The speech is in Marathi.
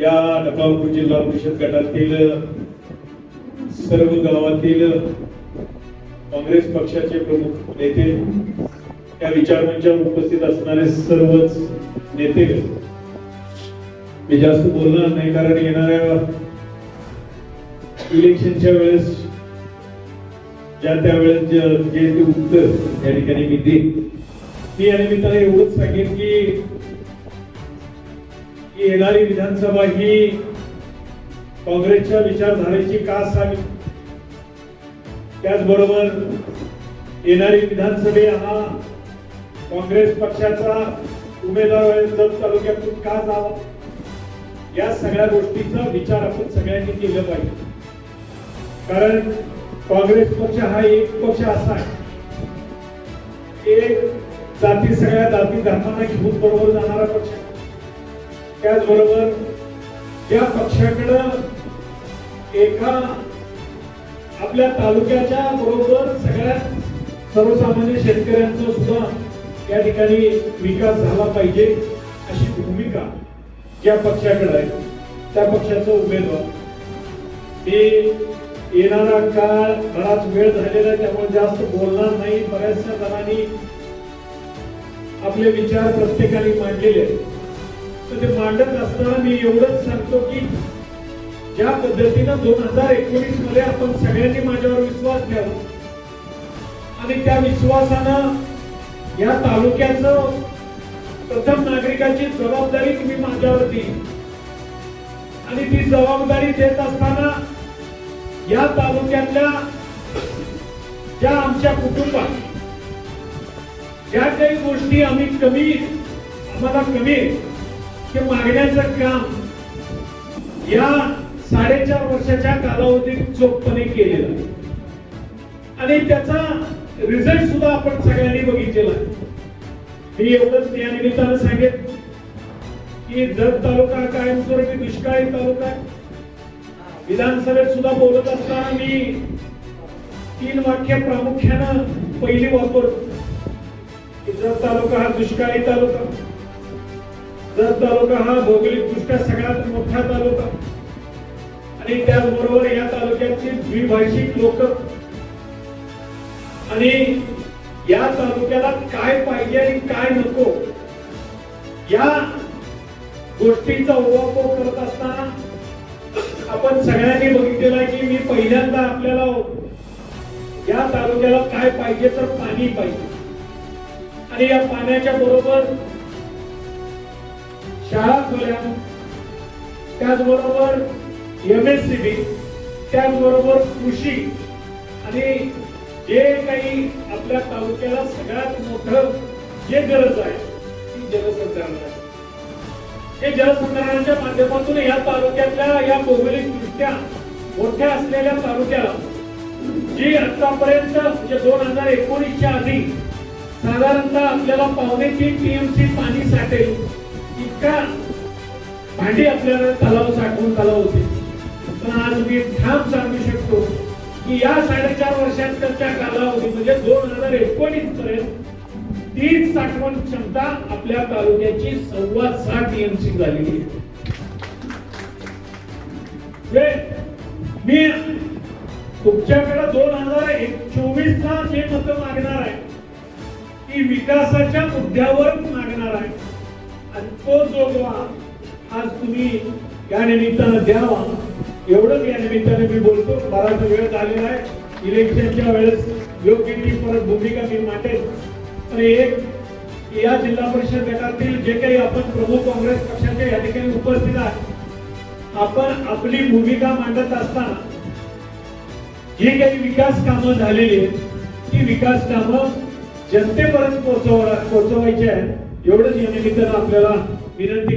या नकापूर जिल्हा परिषद गटातील सर्व गावातील काँग्रेस पक्षाचे प्रमुख नेते या विचारमंचावर उपस्थित असणारे सर्वच नेते. मी जास्त बोलणार नाही कारण येणाऱ्या इलेक्शनच्या वेळेस ज्या त्यावेळेस वेळेस जे ते उत्तर या ठिकाणी मी देईन. मी या निमित्ताने एवढंच सांगेन की की येणारी विधानसभा ही काँग्रेसच्या विचारधारेची का असावी त्याचबरोबर येणारी विधानसभे हा काँग्रेस पक्षाचा उमेदवार जत तालुक्यातून का जावा? या सगळ्या गोष्टीचा विचार आपण सगळ्यांनी केला पाहिजे. कारण काँग्रेस पक्ष हा एक पक्ष असा आहे. एक जाती सगळ्या जाती धर्मांना घेऊन बरोबर जाणारा पक्ष आहे. त्याचबरोबर या पक्षाकडं एका आपल्या तालुक्याच्या बरोबर सगळ्यात सर्वसामान्य शेतकऱ्यांचा सुद्धा या ठिकाणी विकास झाला पाहिजे अशी भूमिका ज्या पक्षाकडे आहे त्या पक्षाचा उमेदवार. ते येणारा काळ बराच वेळ झालेला आहे त्यामुळे जास्त बोलणार नाही. बऱ्याचशा जणांनी आपले विचार प्रत्येकाने मांडलेले आहेत. तर ते मांडत असताना मी एवढंच सांगतो की ज्या पद्धतीनं दोन हजार एकोणीसमध्ये आपण सगळ्यांनी माझ्यावर विश्वास ठेवला आणि त्या विश्वासानं या तालुक्याचं प्रथम नागरिकाची जबाबदारी तुम्ही माझ्यावर दिली. आणि ती जबाबदारी देत असताना या तालुक्यातल्या ज्या आमच्या कुटुंबात ज्या काही गोष्टी आम्ही कमी आम्हाला कमी ते मागण्याचं काम या साडेचार वर्षाच्या कालावधीत चोखपणे केलेलं आहे. आणि त्याचा रिझल्ट सुद्धा आपण सगळ्यांनी बघितलेला आहे. मी एवढंच या निमित्तानं सांगेन की जत तालुका कायमस्वरूपी दुष्काळी तालुका आहे. विधानसभेत सुद्धा बोलत असताना मी तीन वाक्य प्रामुख्यानं पहिली वापरतो. की जत तालुका हा दुष्काळी तालुका. जत तालुका हा भौगोलिक दृष्ट्या सगळ्यात मोठा तालुका. आणि त्याचबरोबर या तालुक्याची द्विभाषिक लोक. आणि या तालुक्याला काय पाहिजे आणि काय नको या गोष्टींचा उहापोह करत असताना आपण सगळ्यांनी बघितलेला की मी पहिल्यांदा आपल्याला या तालुक्याला काय पाहिजे तर पाणी पाहिजे. आणि या पाण्याच्या बरोबर शाळा खुल्या त्याचबरोबर एम एस सी बी त्याचबरोबर कृषी आणि जे काही आपल्या तालुक्याला सगळ्यात मोठं जे गरज आहे ती जलसंधारण. आहे हे जलसंधारणाच्या माध्यमातून या तालुक्यातल्या या भौगोलिक दृष्ट्या मोठ्या असलेल्या तालुक्याला जी आतापर्यंत म्हणजे दोन हजार एकोणीसच्या आधी साधारणतः आपल्याला पावणे तीन टीएमसी पाणी साठेल इतका भांडी आपल्याला तलाव साठवून तलाव होते. पण आज मी ठाम सांगू शकतो की या साडेचार वर्षांच्या कालावधी म्हणजे दोन हजार एकोणीस पर्यंत तीच साठवण क्षमता आपल्या तालुक्याची सव्वा साठ एमसी झालेली आहे. मी तुमच्याकडे दोन हजार चोवीस ला जे मत मागणार आहे ती विकासाच्या मुद्द्यावर मागणार आहे. आणि तो जोगवा आज तुम्ही या निमित्तानं द्यावा. एवढंच या निमित्ताने मी बोलतो. बराच वेळ झालेला आहे. इलेक्शनच्या वेळेस योग्य ती परत भूमिका मी मांडेल पण एक या जिल्हा परिषद गटातील जे काही आपण प्रमुख काँग्रेस पक्षाचे या ठिकाणी उपस्थित आहे आपण आपली भूमिका मांडत असताना जी काही विकास कामं झालेली आहेत ती विकास कामं जनतेपर्यंत पोहोचव पोहोचवायची आहेत. एवढंच या निमित्तानं आपल्याला विनंती